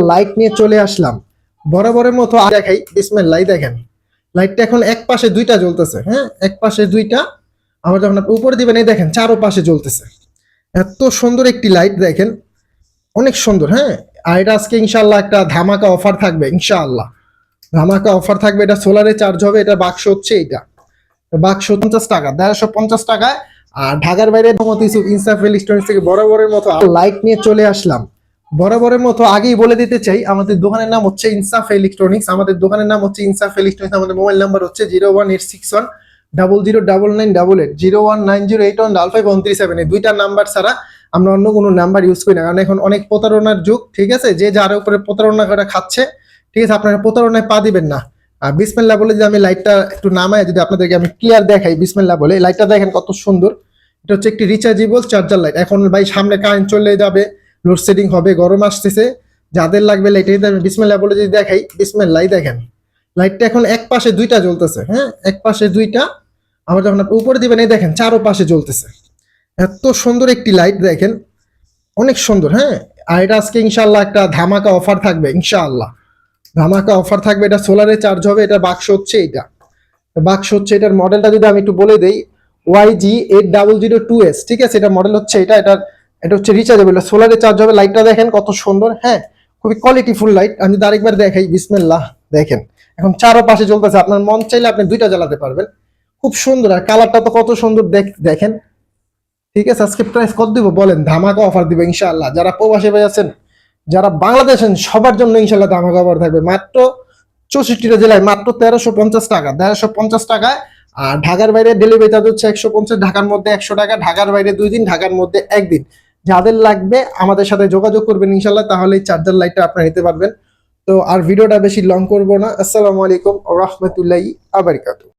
Light নিয়ে চলে আসলাম। বরাবরের মতো দেখাই, বিসমিল্লাহ দেখেন। লাইটটা এখন এক পাশে দুইটা জ্বলতেছে হ্যাঁ? এক পাশে দুইটা। আবার যখন আপনি উপরে দিবেন, এই দেখেন চারো পাশে জ্বলতেছে। এত সুন্দর একটি লাইট দেখেন। অনেক সুন্দর হ্যাঁ? আর এটা আজকে ইনশাল্লাহ একটা ধামাকা অফার থাকবে, ইনশাআল্লাহ। ধামাকা অফার থাকবে, এটা সোলারে চার্জ হবে, এটা বাক্স হচ্ছে এটা বাক্স পঞ্চাশ টাকা, দেড়শো পঞ্চাশ টাকায়। আর ঢাকার বাইরে, ইনসাফ ইলেকট্রনিক্স থেকে বরাবরের মতো লাইট নিয়ে চলে আসলাম। বরাবরের মতো আগেই বলে দিতে চাই, আমাদের দোকানের নাম হচ্ছে ইনসাফ ইলেকট্রনিক্স, আমাদের দোকানের নাম হচ্ছে ইনসাফ ইলেকট্রনিক্স, আমাদের মোবাইল নাম্বার হচ্ছে zero one eight six one double zero double nine double eight, zero one nine zero eight one double five one three seven, এই দুইটা নাম্বার ছাড়া আমরা অন্য কোনো নাম্বার ইউজ করি না। কারণ এখন অনেক প্রতারণার যুগ, ঠিক আছে? যে যার উপরে প্রতারণা করে খাচ্ছে, ঠিক আছে? আপনারা প্রতারণায় পা দিবেন না। আর বিসমেল্লা বলে যদি আমি লাইটটা একটু নামায় যদি আপনাদেরকে আমি ক্লিয়ার দেখাই বিসমেল্লা বলে লাইটটা দেখেন কত সুন্দর। এটা হচ্ছে একটি রিচার্জেবল চার্জার লাইট এখন ভাই সামনে কারেন্ট চলে যাবে লোডশেডিং হবে, গরম আসতেছে। যাদের লাগবে লাইট আমি বিসমেল্লা বলে যদি দেখাই বিসমেল্লাই দেখেন। লাইটটা এখন এক পাশে দুইটা জ্বলতেছে হ্যাঁ? এক পাশে দুইটা। আবার যখন আপনি উপরে দিবেন, এই দেখেন চারো পাশে জ্বলতেছে। এত সুন্দর একটি লাইট দেখেন। অনেক সুন্দর হ্যাঁ? আর এটা আজকে ইনশাল্লাহ একটা ধামাকা অফার থাকবে, ইনশাআল্লাহ। ধামাকা অফার থাকবে, এটা সোলারে চার্জ হবে এটা বাক্স হচ্ছে এটা বাক্স হচ্ছে এটার মডেলটা যদি আমি একটু বলে দেই Y G eight double zero two S ঠিক আছে? এটা মডেল হচ্ছে এটা এটা এটা হচ্ছে রিচার্জেবল সোলারে চার্জ হবে লাইটটা দেখেন কত সুন্দর হ্যাঁ খুবই কোয়ালিটিফুল লাইট আমি যদি আরেকবার দেখাই, বিসমিল্লাহ, দেখেন, এখন চারো পাশে চলতেছে আপনার মন চাইলে আপনি দুইটা জ্বালাতে পারবেন। খুব সুন্দর, আর কালারটা তো কত সুন্দর দেখ- দেখেন। ঠিক আছে, আজকে প্রাইস কত দিব বলেন, ধামাকা অফার দিব ইনশাআল্লাহ। যারা প্রবাসী ভাই আছেন, যারা বাংলাদেশের সবার জন্য ইনশাল্লাহ ধামাকা অফার থাকবে। মাত্র চৌষট্টিটা জেলায় মাত্র তেরোশো পঞ্চাশ টাকা তেরোশো পঞ্চাশ টাকায় আর ঢাকার বাইরে ডেলিভারি চার্জ হচ্ছে একশো পঞ্চাশ, ঢাকার মধ্যে একশো টাকা, ঢাকার বাইরে দুই দিন, ঢাকার মধ্যে একদিন। যাদের লাগবে আমাদের সাথে যোগাযোগ করবেন ইনশাল্লাহ তাহলে চার্জার লাইটটা আপনারা নিতে পারবেন। তো আর ভিডিওটা বেশি লং করব না। আসসালামু আলাইকুম রহমতুল্লাহ আবারিকাতু